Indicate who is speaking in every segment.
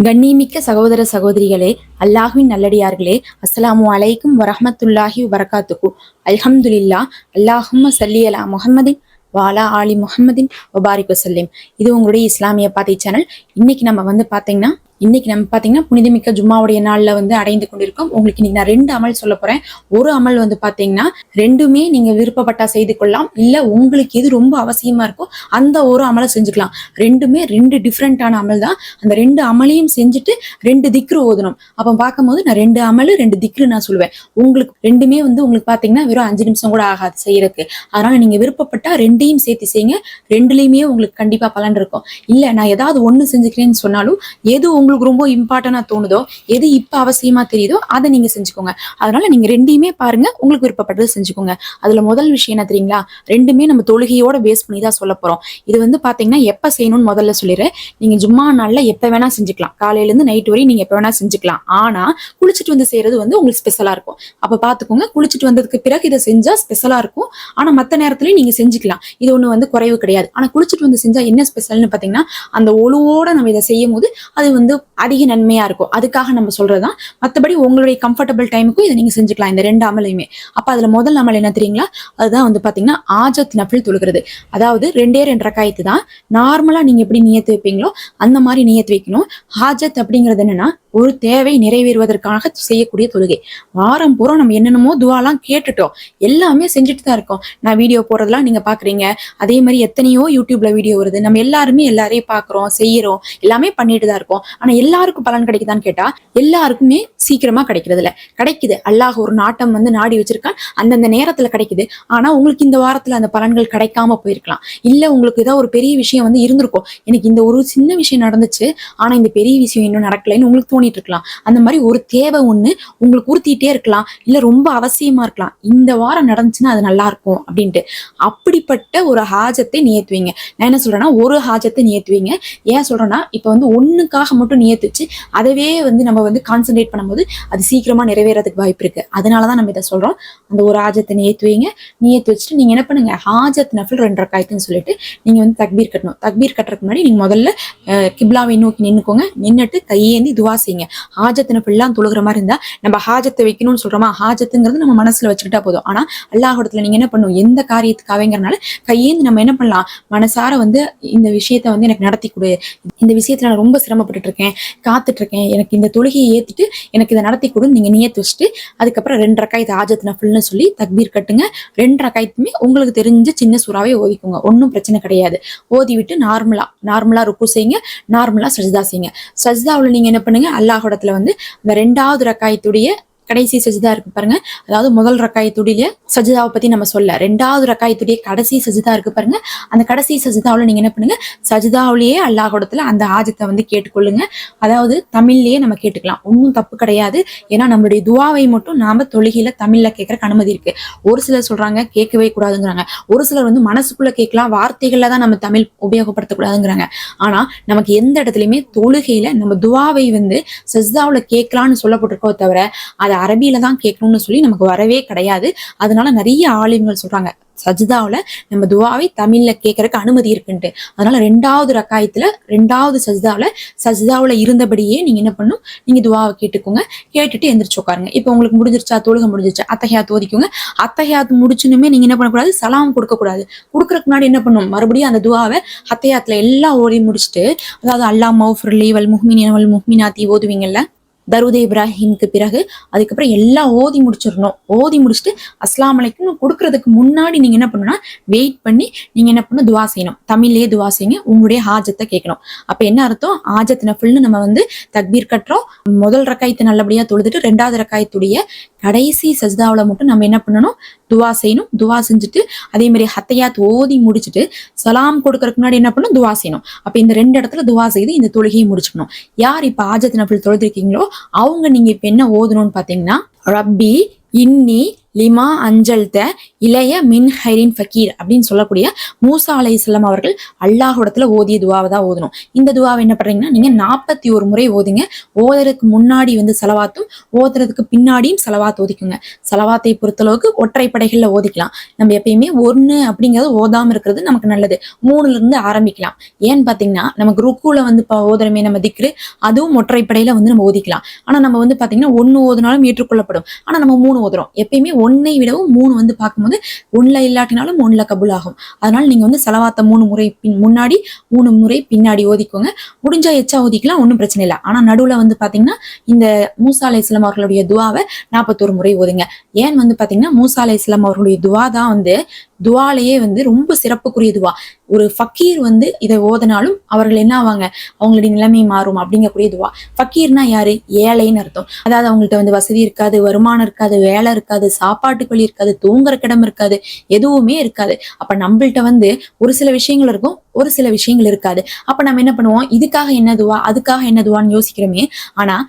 Speaker 1: கண்ணிமிக்க சகோதர சகோதரிகளே அல்லாஹுவின் நல்லடியார்களே அஸ்ஸலாமு அலைக்கும் வரஹமத்துல்லாஹி வரகாத்துக்கு அல்ஹம்துலில்லா அல்லாஹும்ம சல்லி அலா முஹம்மதின் வாலா ஆலி முஹம்மதின் ஒபாரிக்கு சொல்லிம் இது உங்களுடைய இஸ்லாமிய பாத்தி சேனல். இன்னைக்கு நம்ம வந்து பாத்தீங்கன்னா இன்னைக்கு நம்ம பாத்தீங்கன்னா புனிதமிக்க ஜும்மாவுடைய நாள்ல வந்து அடைந்து கொண்டிருக்கோம். உங்களுக்கு இன்னைக்கு நான் ரெண்டு அமல் சொல்ல போறேன். ஒரு அமல் வந்து பாத்தீங்கன்னா ரெண்டுமே நீங்க விருப்பப்பட்டா செய்து கொள்ளலாம். இல்ல உங்களுக்கு எது ரொம்ப அவசியமா இருக்கோ அந்த ஒரு அமலை செஞ்சுக்கலாம். ரெண்டுமே ரெண்டு டிஃப்ரெண்டான அமல் தான். அந்த ரெண்டு அமலையும் செஞ்சுட்டு ரெண்டு திக்ரு ஓதணும். அப்போ பார்க்கும்போது நான் ரெண்டு அமல் ரெண்டு திக்ரு நான் சொல்லுவேன். உங்களுக்கு ரெண்டுமே வந்து உங்களுக்கு பார்த்தீங்கன்னா வெறும் அஞ்சு நிமிஷம் கூட ஆகாது செய்யறதுக்கு. அதனால நீங்க விருப்பப்பட்டா ரெண்டையும் சேர்த்து செய்யுங்க. ரெண்டுலையுமே உங்களுக்கு கண்டிப்பா பலன் இருக்கும். இல்ல நான் ஏதாவது ஒன்னு செஞ்சுக்கிறேன்னு சொன்னாலும் எது உங்களுக்கு உங்களுக்கு ரொம்ப இம்பார்ட்டண்டாக தோணுதோ எது இப்ப அவசியமா தெரியுதோ அதை நீங்க செஞ்சுக்கோங்க. அதனால நீங்க ரெண்டையுமே பாருங்க உங்களுக்கு விருப்பப்பட்டது செஞ்சுக்கோங்க. அதுல முதல் விஷயம் என்ன தெரியுங்களா? ரெண்டுமே நம்ம தொழுகையோட பேஸ் பண்ணி தான் சொல்ல போறோம். இது வந்து பாத்தீங்கன்னா எப்ப செய்யணும்னு முதல்ல சொல்லிடுறேன். நீங்க ஜும்மா நாள்ல எப்ப வேணா செஞ்சுக்கலாம். காலையில இருந்து நைட் வரையும் நீங்க எப்ப வேணா செஞ்சுக்கலாம். ஆனா குளிச்சுட்டு வந்து செய்யறது வந்து உங்களுக்கு ஸ்பெஷலா இருக்கும். அப்ப பாத்துக்கோங்க குளிச்சுட்டு வந்ததுக்கு பிறகு இதை செஞ்சா ஸ்பெஷலா இருக்கும். ஆனா மத்த நேரத்துலையும் நீங்க செஞ்சுக்கலாம். இது ஒண்ணு வந்து குறைவு கிடையாது. ஆனா குளிச்சுட்டு வந்து செஞ்சா என்ன ஸ்பெஷல்னு பாத்தீங்கன்னா அந்த ஒழுவோட நம்ம இதை செய்யும் போது அது வந்து அதிக நன்மையா இருக்கும். அதுக்காக நம்ம சொல்றதுதான். மத்தபடி உங்களுடைய கம்ஃபர்டபுள் டைமுக்கும் இதை நீங்க செஞ்சுக்கலாம். இந்த ரெண்டு அமலையுமே. அப்ப அதுல முதல் அமல் என்ன தெரியுங்களா? அதுதான் வந்து பாத்தீங்கன்னா ஆஜத் நஃபில் தொழுகிறது அதாவது ரெண்டே ரெண்டு ரக்காயத்து தான். நார்மலா நீங்க எப்படி நியத்து வைப்பீங்களோ அந்த மாதிரி நியத்து வைக்கணும். ஹாஜத் அப்படிங்கிறது என்னன்னா ஒரு தேவை நிறைவேறுவதற்காக செய்யக்கூடிய தொழுகை. வாரம் பூரா நம்ம என்னென்னமோ துவாலாம் கேட்டுட்டோம். எல்லாமே செஞ்சுட்டு தான் இருக்கோம். நான் வீடியோ போடுறதெல்லாம் நீங்க பாக்குறீங்க. அதே மாதிரி எத்தனையோ யூடியூப்ல வீடியோ வருது. நம்ம எல்லாருமே எல்லாரையும் பாக்குறோம் செய்யறோம். எல்லாமே பண்ணிட்டு தான் இருக்கோம். ஆனா எல்லாருக்கும் பலன் கிடைக்குதான்னு கேட்டா எல்லாருக்குமே சீக்கிரமா கிடைக்கிறது இல்லை கிடைக்குது. அல்லாஹ் ஒரு நாட்டம் வந்து நாடி வச்சிருக்கான். அந்தந்த நேரத்துல கிடைக்குது. ஆனா உங்களுக்கு இந்த வாரத்துல அந்த பலன்கள் கிடைக்காம போயிருக்கலாம். இல்ல உங்களுக்கு ஏதாவது ஒரு பெரிய விஷயம் வந்து இருந்திருக்கும். எனக்கு இந்த ஒரு சின்ன விஷயம் நடந்துச்சு. ஆனா இந்த பெரிய விஷயம் இன்னும் நடக்கலைன்னு உங்களுக்கு தோணிட்டு இருக்கலாம். அந்த மாதிரி ஒரு தேவை ஒண்ணு உங்களுக்கு உறுத்திட்டே இருக்கலாம். இல்ல ரொம்ப அவசியமா இருக்கலாம். இந்த வாரம் நடந்துச்சுன்னா அது நல்லா இருக்கும் அப்படின்ட்டு. அப்படிப்பட்ட ஒரு ஹாஜத்தை நியத்துவீங்க. நான் என்ன சொல்றேன்னா ஒரு ஹாஜத்தை நியத்துவீங்க. ஏன் சொல்றேன்னா இப்ப வந்து ஒண்ணுக்காக மட்டும் நியத்துச்சு. அதவே வந்து நம்ம வந்து கான்சென்ட்ரேட் பண்ணும்போது அது சீக்கிரமா நிறைவேறதுக்கு வாய்ப்பு இருக்கு. அதனாலதான் நம்ம இதை சொல்றோம். அந்த ஒரு ஹாஜத்தை நீ நியத்து வச்சுட்டு நீங்க என்ன பண்ணுங்க? ஹாஜத் நஃபில் ரெண்டு காய்க்குன்னு சொல்லிட்டு நீங்க வந்து தக்பீர் கட்டணும். தக்பீர் கட்டுறதுக்கு முன்னாடி நீங்க முதல்ல கிப்லாவை நோக்கி நின்னுக்கோங்க. நின்னுட்டு கையேந்தி துவா செய்யுங்க. ஹாஜத்தின நஃபில்லாம் தொழுகிற மாதிரி இருந்தா நம்ம ஹாஜத்தை வைக்கணும்னு சொல்றோமா? ஹாஜத்துங்கிறது நம்ம மனசுல வச்சுக்கிட்டா போதும். ஆனா அல்லாஹிடத்துல நீங்க என்ன பண்ணும் எந்த காரியத்துக்காகங்கிறனால கையேந்து நம்ம என்ன பண்ணலாம்? மனசார வந்து இந்த விஷயத்த வந்து எனக்கு நடத்தி கொடு. இந்த விஷயத்துல நான் ரொம்ப சிரமப்பட்டுட்டு இருக்கேன். காத்துட்டு இருக்கேன். எனக்கு இந்த தொழுகையை ஏத்திட்டு எனக்கு இதை நடத்தி கொடுன்னு நீங்க நியத்து வச்சுட்டு அதுக்கப்புறம் ரெண்டு ரக்காயத்து ஆஜத் நஃபில்னு சொல்லி தக்பீர் கட்டுங்க. ரெண்டு ரக்காயத்துமே உங்களுக்கு தெரிஞ்ச சின்ன சூறாவே ஓதிக்கோங்க. ஒன்றும் பிரச்சனை கிடையாது. ஓதி விட்டு நார்மலாக நார்மலாக ருக்கு செய்யுங்க. நார்மலாக சஜிதா செய்யுங்க. சஜிதாவில் நீங்கள் என்ன பண்ணுங்க? அல்லாஹிடத்துல வந்து அந்த ரெண்டாவது ரக்காயத்துடைய கடைசி சஜிதா இருக்கு பாருங்க. அதாவது முதல் ரக்காயத்துடைய சஜிதாவை பத்தி நம்ம சொல்ல. ரெண்டாவது ரக்காயத்துடைய கடைசி சஜிதா இருக்கு பாருங்க. அந்த கடைசி சஜிதாவில் நீங்க என்ன பண்ணுங்க? சஜிதாவிலேயே அல்லாஹோடத்துல அந்த ஆஜத்தை வந்து கேட்டுக்கொள்ளுங்க. அதாவது தமிழ்லயே நம்ம கேட்டுக்கலாம். ஒன்றும் தப்பு கிடையாது. ஏன்னா நம்மளுடைய துவாவை மட்டும் நாம தொழுகையில தமிழ்ல கேட்கறக்கு அனுமதி இருக்கு. ஒரு சிலர் சொல்றாங்க கேட்கவே கூடாதுங்கிறாங்க. ஒரு சிலர் வந்து மனசுக்குள்ள கேட்கலாம். வார்த்தைகள்ல தான் நம்ம தமிழ் உபயோகப்படுத்தக்கூடாதுங்கிறாங்க. ஆனா நமக்கு எந்த இடத்துலயுமே தொழுகையில நம்ம துவாவை வந்து சஜிதாவில் கேட்கலாம்னு சொல்லப்பட்டிருக்கோ தவிர அதை அரபியில தான் கேட்கணும்னு சொல்லி நமக்கு வரவே கிடையாது. அதனால நிறைய ஆலிம்கள் சொல்றாங்க சஜிதாவில் நம்ம துவாவை தமிழில் கேட்கறக்கு அனுமதி இருக்குன்ட்டு. அதனால ரெண்டாவது ரக்காயத்தில் ரெண்டாவது சஜிதாவில் சஜிதாவில் இருந்தபடியே நீங்கள் என்ன பண்ணும்? நீங்கள் துவாவை கேட்டுக்கோங்க. கேட்டுட்டு எந்திரிச்சு உட்காருங்க. இப்போ உங்களுக்கு முடிஞ்சிருச்சா? தொழுக முடிஞ்சிருச்சா? அத்தகையாத்து ஓதிக்கோங்க. அத்தகையாத்து முடிச்சுனுமே நீங்கள் என்ன பண்ணக்கூடாது? சலாம் கொடுக்கக்கூடாது. கொடுக்குறக்கு முன்னாடி என்ன பண்ணும்? மறுபடியும் அந்த துவாவை அத்தையாத்துல எல்லாம் ஓதி முடிச்சுட்டு அதாவது அல்லா மௌஃபர் லீவல் முஹ்மின் வல் முஹ்மினாத்தி ஓதுவீங்கல்ல? தருத இப்ராஹிம்க்கு பிறகு அதுக்கப்புறம் எல்லாம் ஓதி முடிச்சிடணும். ஓதி முடிச்சுட்டு அஸ்லாம் அலைக்கும் கொடுக்கறதுக்கு முன்னாடி நீங்க என்ன பண்ணணும்னா வெயிட் பண்ணி நீங்க என்ன பண்ணணும் துவா செய்யணும். தமிழ்லயே துவா செய்யுங்க உங்களுடைய ஹாஜத்தை கேட்கணும். அப்ப என்ன அர்த்தம்? ஹாஜத் நஃபில்னு நம்ம வந்து தக்பீர் கட்டுறோம். முதல் ரக்காயத்தை நல்லபடியா தொழுதுட்டு ரெண்டாவது ரக்காயத்துடைய கடைசி சஜிதாவில் மட்டும் நம்ம என்ன பண்ணணும்? துவா செய்யணும். துவா செஞ்சுட்டு அதே மாதிரி ஹத்தையாத் ஓதி முடிச்சுட்டு சலாம் கொடுக்கறதுக்கு முன்னாடி என்ன பண்ணணும்? துவா செய்யணும். அப்போ இந்த ரெண்டு இடத்துல துவா செய்து இந்த தொழுகையை முடிச்சுக்கணும். யார் இப்ப ஆஜத் நஃபில் தொழுதிருக்கீங்களோ அவங்க நீங்க இப்ப என்ன ஓதணும்னு பாத்தீங்கன்னா ரப்பி இன்னி லிமா அஞ்சல்த இளைய மின் ஹைரின் ஃபக்கீர் அப்படின்னு சொல்லக்கூடிய மூசா அலை இஸ்லாம் அவர்கள் அல்லாஹுடத்துல ஓதிய துவாவை தான் ஓதணும். இந்த துவாவை என்ன பண்றீங்கன்னா நீங்க நாற்பத்தி ஒரு முறை ஓதுங்க. ஓதுறதுக்கு முன்னாடி வந்து செலவாத்தும் ஓதுறதுக்கு பின்னாடியும் செலவாத் ஓதிக்குங்க. செலவாத்தை பொறுத்தளவுக்கு ஒற்றைப்படைகள்ல ஓதிக்கலாம். நம்ம எப்பயுமே ஒன்று அப்படிங்கிறது ஓதாம இருக்கிறது நமக்கு நல்லது. மூணுல இருந்து ஆரம்பிக்கலாம். ஏன்னு பாத்தீங்கன்னா நமக்கு ருக்குல வந்து இப்போ ஓதுறமே நம்ம திக்ரு அதுவும் ஒற்றைப்படையில வந்து நம்ம ஓதிக்கலாம். ஆனா நம்ம வந்து பாத்தீங்கன்னா ஒன்னு ஓதுனாலும் ஏற்றுக்கொள்ளப்படும். ஆனா நம்ம மூணு ஓதுறோம். எப்பயுமே ஒன்னை விடவும் மூணு வந்து பார்க்கும்போது ஒன்ல இல்லாட்டினாலும் ஒன்ல கபுல் ஆகும் அதனால நீங்க வந்து செலவாத்த மூணு முறை பின் முன்னாடி மூணு முறை பின்னாடி ஓதிக்கோங்க. முடிஞ்சா எச்சா ஓதிக்கலாம் ஒன்றும் பிரச்சனை இல்லை. ஆனா நடுவுல வந்து பாத்தீங்கன்னா இந்த மூசாலை இஸ்லாம் அவர்களுடைய துவாவை நாற்பத்தோரு முறை ஓதுங்க. ஏன் வந்து பாத்தீங்கன்னா மூசாலை இஸ்லாம் அவர்களுடைய துவா தான் வந்து துவாலேயே வந்து ரொம்ப சிறப்புக்குரிய துவா. ஒரு ஃபக்கீர் வந்து இதை ஓதனாலும் அவர்கள் என்ன ஆவாங்க அவங்களுடைய நிலைமை மாறும் அப்படிங்கக்கூடிய துவா. ஃபக்கீர்னா யாரு? ஏழைன்னு அர்த்தம். அதாவது அவங்கள்ட்ட வந்து வசதி இருக்காது வருமானம் இருக்காது வேலை இருக்காது சாப்பாட்டுக்கு வழி இருக்காது தூங்குற கிடம் இருக்காது எதுவுமே இருக்காது. அப்ப நம்மள்ட்ட வந்து ஒரு சில விஷயங்கள் இருக்கும் ஒரு சில விஷயங்கள் இருக்காது. அப்ப நம்ம என்ன பண்ணுவோம்? இதுக்காக என்ன துவா? அதுக்காக என்ன துவான்னு யோசிக்கிறோமே. ஆனா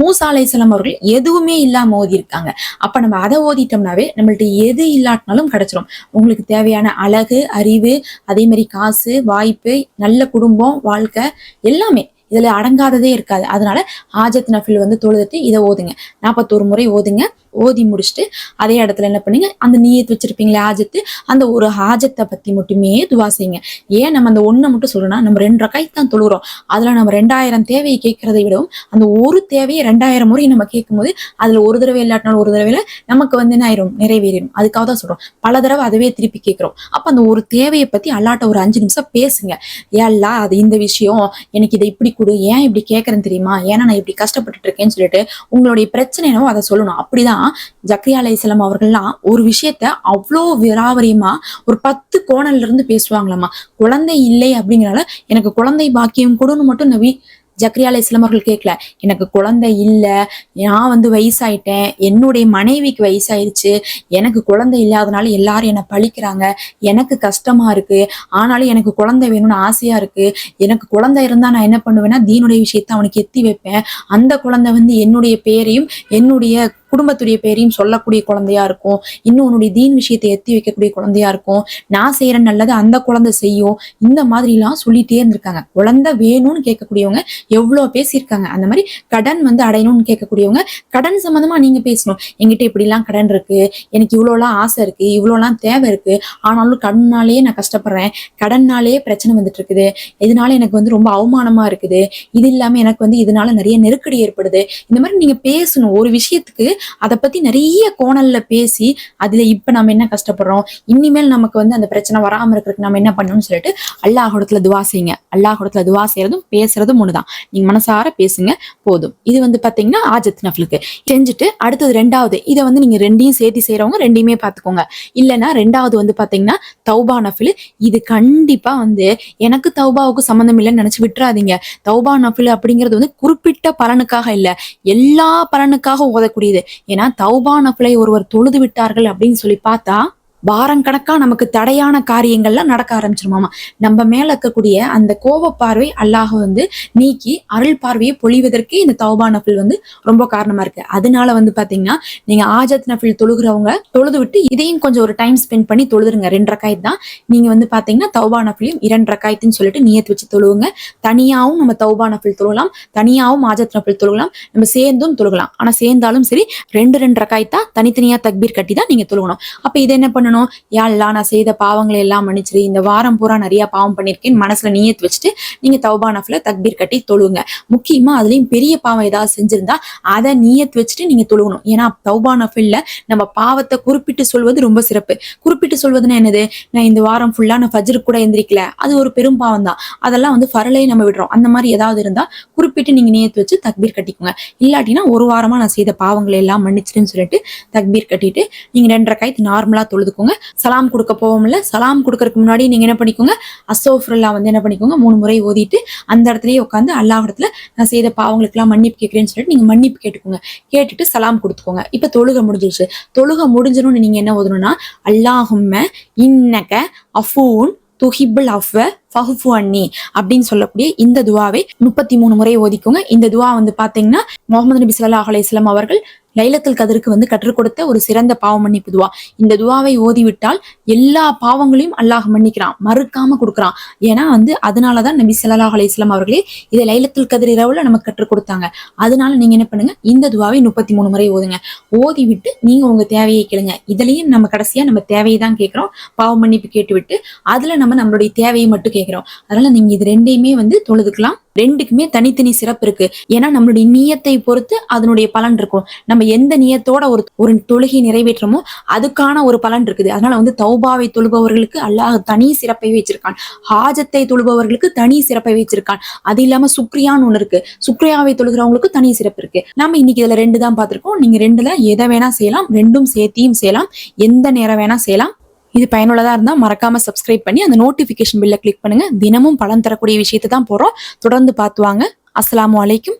Speaker 1: மூசா அலைஹிஸ்ஸலாம் அவர்கள் எதுவுமே இல்லாம ஓதி இருக்காங்க அப்ப நம்ம அதை ஓதிட்டோம்னாவே நம்மள்ட்ட எது இல்லாட்டினாலும் கிடைச்சிரும். உங்களுக்கு தேவையான அழகு அறிவு அதே மாதிரி காசு வாய்ப்பு நல்ல குடும்பம் வாழ்க்கை எல்லாமே. இதுல அடங்காததே இருக்காது. அதனால ஆஜத் நஃபில் வந்து தொழுதுட்டு இதை ஓதுங்க. நாற்பத்தோரு முறை ஓதுங்க. ஓதி முடிச்சுட்டு அதே இடத்துல என்ன பண்ணுங்க? அந்த நீயத்து வச்சிருப்பீங்களே ஆஜத்து அந்த ஒரு ஆஜத்தை பத்தி மட்டுமே துவா செய்யுங்க. ஏன் நம்ம அந்த ஒண்ணை மட்டும் சொல்லணும்னா நம்ம ரெண்டு ரக்காய் தான் தொழுகிறோம் அதுல நம்ம ரெண்டாயிரம் தேவையை கேட்கறதை விடவும் அந்த ஒரு தேவையை ரெண்டாயிரம் முறை நம்ம கேட்கும்போது அதுல ஒரு தடவை இல்லாட்டினாலும் ஒரு தடவையில நமக்கு வந்து என்ன ஆயிரும்? நிறைவேறிடும் அதுக்காக தான் சொல்றோம். பல தடவை அதுவே திருப்பி கேட்கிறோம். அப்ப அந்த ஒரு தேவையை பத்தி அல்லாட்ட ஒரு அஞ்சு நிமிஷம் பேசுங்க. ஏல்லா அது இந்த விஷயம். எனக்கு இதை இப்படி கொடு ஏன் இப்படி கேட்கறேன்னு தெரியுமா? ஏன்னா நான் இப்படி கஷ்டப்பட்டுட்டு இருக்கேன்னு சொல்லிட்டு உங்களுடைய பிரச்சனை என்னவோ அதை சொல்லணும். அப்படிதான் ஜக்ரியா அலைசலம் அவர்கள்லாம் ஒரு விஷயத்த அவ்வளோ விராவரியமா ஒரு பத்து கோணல்ல இருந்து பேசுவாங்களாமா? குழந்தை இல்லை அப்படிங்கறனால எனக்கு குழந்தை பாக்கியம் கொடுன்னு மட்டும் இந்த ஜக்ரியா அலைஹிஸ்ஸலாம் அவர்கள் கேட்கல எனக்கு குழந்தை இல்லை நான் வந்து வயசாயிட்டேன் என்னுடைய மனைவிக்கு வயசாயிருச்சு எனக்கு குழந்தை இல்லாதனால எல்லாரும் என்னை பழிக்கிறாங்க எனக்கு கஷ்டமா இருக்கு ஆனாலும் எனக்கு குழந்தை வேணும்னு ஆசையா இருக்கு எனக்கு குழந்தை இருந்தா நான் என்ன பண்ணுவேன்னா தீனுடைய விஷயத்த அவனுக்கு எத்தி வைப்பேன். அந்த குழந்தை வந்து என்னுடைய பேரையும் என்னுடைய குடும்பத்துடைய பேரையும் சொல்லக்கூடிய குழந்தையா இருக்கும். இன்னும் உன்னுடைய தீன் விஷயத்தை எத்தி வைக்கக்கூடிய குழந்தையா இருக்கும். நான் செய்யற நல்லது அந்த குழந்தை செய்யும். இந்த மாதிரிலாம் சொல்லிட்டே இருந்திருக்காங்க. குழந்தை வேணும்னு கேட்கக்கூடியவங்க எவ்வளோ பேசியிருக்காங்க. அந்த மாதிரி கடன் வந்து அடையணும்னு கேட்கக்கூடியவங்க கடன் சம்மந்தமா நீங்க பேசணும். எங்கிட்ட இப்படிலாம் கடன் இருக்கு. எனக்கு இவ்வளோலாம் ஆசை இருக்கு. இவ்வளோலாம் தேவை இருக்கு. ஆனாலும் கடனாலேயே நான் கஷ்டப்படுறேன். கடன்னாலேயே பிரச்சனை வந்துட்டு இருக்குது. இதனால எனக்கு வந்து ரொம்ப அவமானமா இருக்குது. இது இல்லாம எனக்கு வந்து இதனால நிறைய நெருக்கடி ஏற்படுது. இந்த மாதிரி நீங்க பேசணும். ஒரு விஷயத்துக்கு அதை பத்தி நிறைய கோணல்ல பேசி அதுல இப்ப நம்ம என்ன கஷ்டப்படுறோம்? இனிமேல் நமக்கு வந்து அந்த பிரச்சனை வராம இருக்கிறதுக்கு நம்ம என்ன பண்ணணும்னு சொல்லிட்டு அல்லாஹோடத்துல துவா செய்யுங்க. அல்லாஹுடத்துல துவா செய்யறதும் பேசுறதும் ஒண்ணுதான். நீங்க மனசார பேசுங்க போதும். இது வந்து பாத்தீங்கன்னா ஆஜத் நஃபலுக்கு. செஞ்சுட்டு அடுத்தது ரெண்டாவது இதை வந்து நீங்க ரெண்டையும் சேர்த்து செய்யறவங்க ரெண்டையுமே பார்த்துக்கோங்க இல்லைன்னா ரெண்டாவது வந்து பாத்தீங்கன்னா தௌபா நஃபில். இது கண்டிப்பா வந்து எனக்கு தௌபாவுக்கு சம்மந்தம் இல்லைன்னு நினைச்சு விட்டுறாதீங்க. தௌபா நஃபில் அப்படிங்கிறது வந்து குறிப்பிட்ட பலனுக்காக இல்ல. எல்லா பலனுக்காக ஓதக்கூடியது. ஏன்னா தௌபா நஃபிலை ஒருவர் தொழுது விட்டார்கள் அப்படின்னு சொல்லி பார்த்தா வாரங்கணக்கா நமக்கு தடையான காரியங்கள்லாம் நடக்க ஆரம்பிச்சிருமாமா நம்ம மேல இருக்கக்கூடிய அந்த கோப பார்வை அல்லாஹ் வந்து நீக்கி அருள் பார்வையை பொழிவதற்கு இந்த தௌபா நஃபில் வந்து ரொம்ப காரணமா இருக்கு. அதனால வந்து பாத்தீங்கன்னா நீங்க ஆஜத் நஃபில் தொழுகிறவங்க தொழுது விட்டு இதையும் கொஞ்சம் ஒரு டைம் ஸ்பெண்ட் பண்ணி தொழுதுருங்க. ரெண்டு ரக்காயத்து தான். நீங்க வந்து பாத்தீங்கன்னா தௌபா நஃபிலையும் இரண்டு ரக்காயத்துன்னு சொல்லிட்டு நியத் வச்சு தொழுவுங்க. தனியாவும் நம்ம தௌபா நஃபில் தொழுகலாம். தனியாவும் ஆஜத் நஃபில் தொழுகலாம். நம்ம சேர்ந்தும் தொழுகலாம். ஆனா சேர்ந்தாலும் சரி ரெண்டு ரெண்டு ரக்காயத்தா தனித்தனியா தக்பீர் கட்டி தான் நீங்க தொழுகணும். அப்ப இதை என்ன பண்ணணும்? யா அல்லாஹ் நான் செய்த பாவங்களை எல்லாம் மன்னிச்சிரு. இந்த வாரம் பூரா நிறைய பாவம் பண்ணியிருக்கேன் மனசுல நீயத்து வச்சுட்டு நீங்க தௌபா தக்பீர் கட்டி தொழுவுங்க முக்கியமா அதுலயும் பெரிய பாவம் ஏதாவது செஞ்சிருந்தா அதை நீயத்து வச்சுட்டு நீங்க தொழுகணும். ஏன்னா தௌபா நஃபில்ல நம்ம பாவத்தை குறிப்பிட்டு சொல்வது ரொம்ப சிறப்பு. குறிப்பிட்டு சொல்வதுன்னா என்னது? நான் இந்த வாரம் ஃபுல்லா நான் ஃபஜ்ருக்கு கூட எந்திரிக்கல. அது ஒரு பெரும் பாவம் தான். அதெல்லாம் வந்து ஃபரலையே நம்ம விடுறோம். அந்த மாதிரி ஏதாவது இருந்தா குறிப்பிட்டு நீங்க நீயத்து வச்சு தக்பீர் கட்டிக்கோங்க. இல்லாட்டினா ஒரு வாரமா நான் செய்த பாவங்களை எல்லாம் மன்னிச்சிட்டுன்னு சொல்லிட்டு தக்பீர் கட்டிட்டு நீங்க ரெண்டரை கைத்து நார்மலா தொழுதுக்கோங்க சலாம் கொடுக்க போவோம்ல. சலாம் கொடுக்கறதுக்கு முன்னாடி நீங்க என்ன பண்ணிக்கோங்க? அசோஃபுல்லா வந்து என்ன பண்ணிக்கோங்க? மூணு முறை ஓதிட்டு அந்த இடத்துலயே உட்காந்து அல்லாஹ் இடத்துல நான் செய்த பாவங்களுக்கெல்லாம் மன்னிப்பு கேட்கிறேன்னு சொல்லிட்டு நீங்க மன்னிப்பு கேட்டுக்கோங்க. கேட்டுட்டு சலாம் கொடுத்துக்கோங்க. இப்ப தொழுக முடிஞ்சிருச்சு. தொழுக முடிஞ்சிடும்னு நீங்க என்ன ஓதணும்னா அல்லாஹும்ம இன்னக அஃபூன் துஹிபுல் அஃவ ஃபஹுஃபு அன்னி அப்படின்னு சொல்லக்கூடிய இந்த துவாவை முப்பத்தி மூணு முறை ஓதிக்கோங்க. இந்த துவா வந்து பாத்தீங்கன்னா முகமது நபி ஸல்லல்லாஹு அலைஹி அவர்கள் லைலத்தில் கதருக்கு வந்து கற்றுக் கொடுத்த ஒரு சிறந்த பாவ மன்னிப்பு துவா. இந்த துவாவை ஓதிவிட்டால் எல்லா பாவங்களையும் அல்லாஹ் மன்னிக்கிறான். மறுக்காம கொடுக்குறான். ஏன்னா வந்து அதனாலதான் நபி சல்லாஹ் அலைஹி அவர்களே இதை லைலத்தில் கதிர் இரவுல நமக்கு கற்றுக் கொடுத்தாங்க. அதனால நீங்க என்ன பண்ணுங்க? இந்த துவாவை முப்பத்தி மூணு முறை ஓதுங்க. ஓதி விட்டு நீங்க உங்க தேவையை கேளுங்க. இதுலயும் நம்ம கடைசியா நம்ம தேவையை தான் கேட்கிறோம். பாவ மன்னிப்பு கேட்டுவிட்டு அதுல நம்ம நம்மளுடைய தேவையை மட்டும் கேட்கிறோம். அதனால நீங்க இது ரெண்டையுமே வந்து தொழுதுக்கலாம். ரெண்டுக்குமே தனித்தனி சிறப்பு இருக்கு. ஏன்னா நம்மளுடைய நியத்தை பொறுத்து அதனுடைய பலன் இருக்கும். நம்ம எந்த நியத்தோட ஒரு ஒரு தொழுகை நிறைவேற்றமோ அதுக்கான ஒரு பலன் இருக்குது. அதனால வந்து தௌபாவை தொழுபவர்களுக்கு அல்லாஹ் தனி சிறப்பை வச்சிருக்கான். ஹாஜத்தை தொழுபவர்களுக்கு தனி சிறப்பை வச்சிருக்கான். அது இல்லாம சுக்ரியான்னு ஒன்னு இருக்கு. சுக்ரியாவை தொழுகிறவங்களுக்கு தனி சிறப்பு இருக்கு. நம்ம இன்னைக்கு இதுல ரெண்டு தான் பார்த்திருக்கோம். நீங்க ரெண்டுல எதை வேணா செய்யலாம். ரெண்டும் சேர்த்தியும் செய்யலாம். எந்த நேரம் வேணா செய்யலாம். இது பயனுள்ளதாக இருந்தால் மறக்காம சப்ஸ்கிரைப் பண்ணி அந்த நோட்டிஃபிகேஷன் பில்ல கிளிக் பண்ணுங்கள் தினமும் பலன் தரக்கூடிய விஷயத்தை தான் போகிறோம் தொடர்ந்து பார்த்து வாங்க. அஸ்ஸலாமு அலைக்கும்.